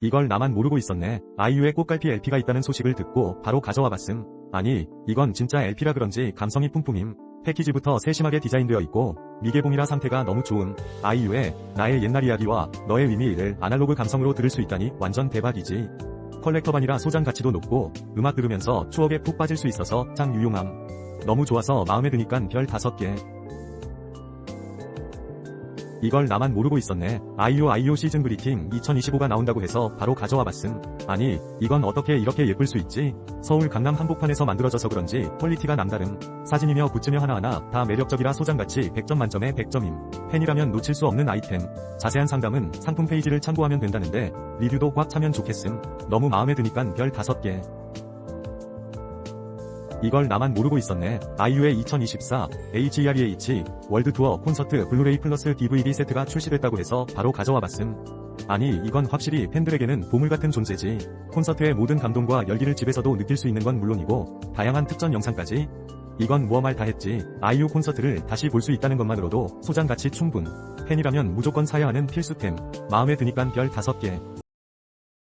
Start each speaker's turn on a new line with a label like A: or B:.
A: 이걸 나만 모르고 있었네. 아이유의 꽃갈피 LP가 있다는 소식을 듣고 바로 가져와 봤음. 아니, 이건 진짜 LP라 그런지 감성이 뿜뿜임. 패키지부터 세심하게 디자인되어 있고 미개봉이라 상태가 너무 좋음. 아이유의 나의 옛날 이야기와 너의 의미를 아날로그 감성으로 들을 수 있다니 완전 대박이지. 컬렉터반이라 소장 가치도 높고 음악 들으면서 추억에 푹 빠질 수 있어서 짱 유용함. 너무 좋아서 마음에 드니깐 별 5개. 이걸 나만 모르고 있었네. 아이유 아이유 시즌 그리팅 2025가 나온다고 해서 바로 가져와 봤음. 아니, 이건 어떻게 이렇게 예쁠 수 있지? 서울 강남 한복판에서 만들어져서 그런지 퀄리티가 남다름. 사진이며 굿즈며 하나하나 다 매력적이라 소장가치 100점 만점에 100점임. 팬이라면 놓칠 수 없는 아이템. 자세한 상담은 상품 페이지를 참고하면 된다는데 리뷰도 꽉 차면 좋겠음. 너무 마음에 드니깐 별 5개. 이걸 나만 모르고 있었네. 아이유의 2024 HEREH 월드 투어 콘서트 블루레이 플러스 DVD 세트가 출시됐다고 해서 바로 가져와 봤음. 아니, 이건 확실히 팬들에게는 보물 같은 존재지. 콘서트의 모든 감동과 열기를 집에서도 느낄 수 있는 건 물론이고, 다양한 특전 영상까지. 이건 말다 했지. 아이유 콘서트를 다시 볼 수 있다는 것만으로도 소장 가치 충분. 팬이라면 무조건 사야 하는 필수템. 마음에 드니깐 별 5개.